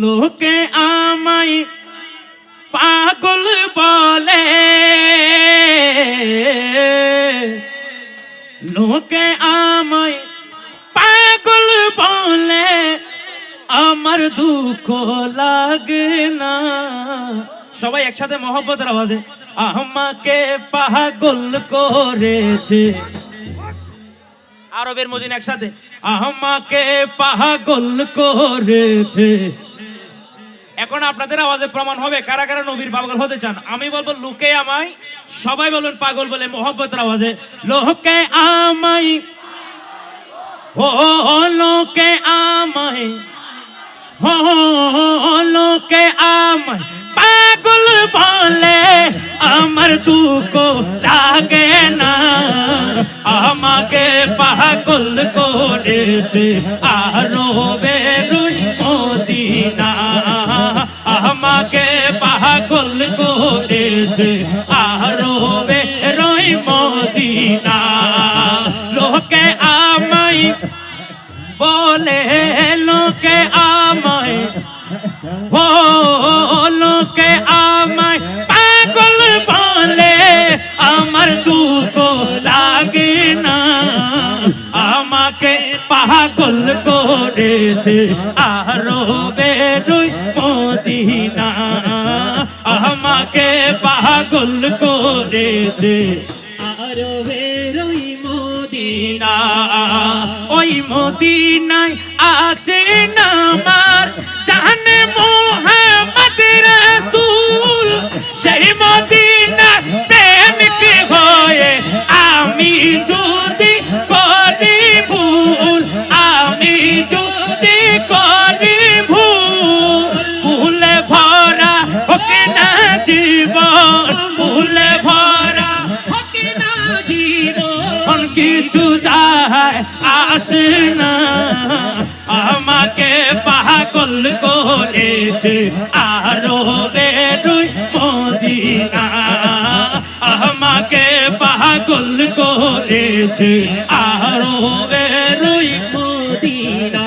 লোকে আমায় পাগল বলে। লোকে আমায় পাগল বলে। আমার দুঃখ লাগে না। সবাই একসাথে মহব্বতের আওয়াজে, আমাকে পাগল করেছে। আরবের মদিন একসাথে, আমাকে পাগল করেছে। এখন আপনাদের আওয়াজে প্রমাণ হবে কারা কারা নবীর পাগল হতে চান। আমি বলব, লোকে আমায়, সবাই বলবেন পাগল বলে মোহব্বতের আওয়াজে, লোকে আমায়, ও লোকে আমায়, ও লোকে আমায়, পাগল বলে আমার দুঃখ লাগে না। আমাকে পাগল করেছে আরও বলে, লোকে আমায়, ও, লোকে আমায় পাগল বলে, আমার দুঃখ লাগে না। আমাকে পাগল করেছে আরও বেরোই মদিনা। আমাকে পাগল করেছে আরও বেরোই মোদিনা। ওই মদিনায় আছে নামার। জানে মোহাম্মদ রাসূল সেই মদিনা প্রেমিক হয়ে আমি যদি কিছু যায় আসে না। আমাকে পাগল করেছে আরও বেরুই মদিনা। আমাকে পাগল করেছে আরও বেরুই মোদিনা।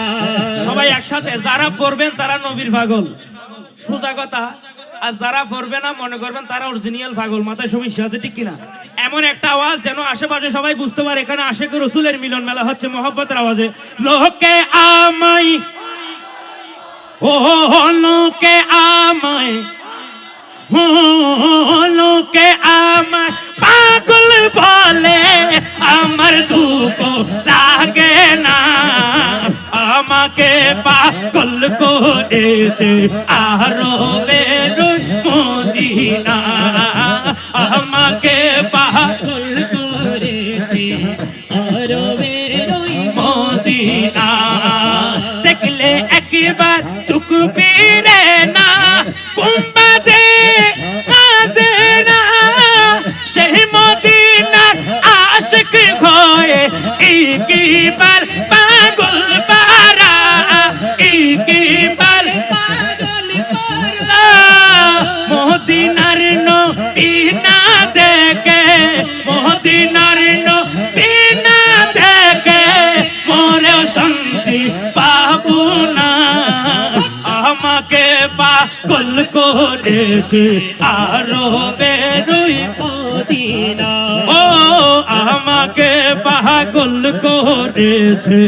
সবাই একসাথে, যারা পড়বেন তারা নবীর পাগল। সোজা কথা, আর যারা পড়বে না মনে করবেন তারা অরিজিনাল পাগল। মাথায় সমস্যা আছে, ঠিক কিনা? এমন একটা আওয়াজ যেন আশেপাশে সবাই বুঝতে পারে, এখানে আশেখ রসুলের মিলন মেলা হচ্ছে মহব্বতের আওয়াজে। লোকে আমায় ও লোকে আমায় লোকে আমায় পাগল বলে আমার দুঃখ লাগে না, আমাকে পাগল করেছে আরও পাগল করেছে। আরও বেরোই মদিনা। দেখলে একবার চুক ফিরে না। কুম্বাদে কাজে না। সেই মদিনার আশিক হয়ে ইকিবার পাগল করেছে আরও বেরোই মোদিনা। ও আমাকে পাগল করেছে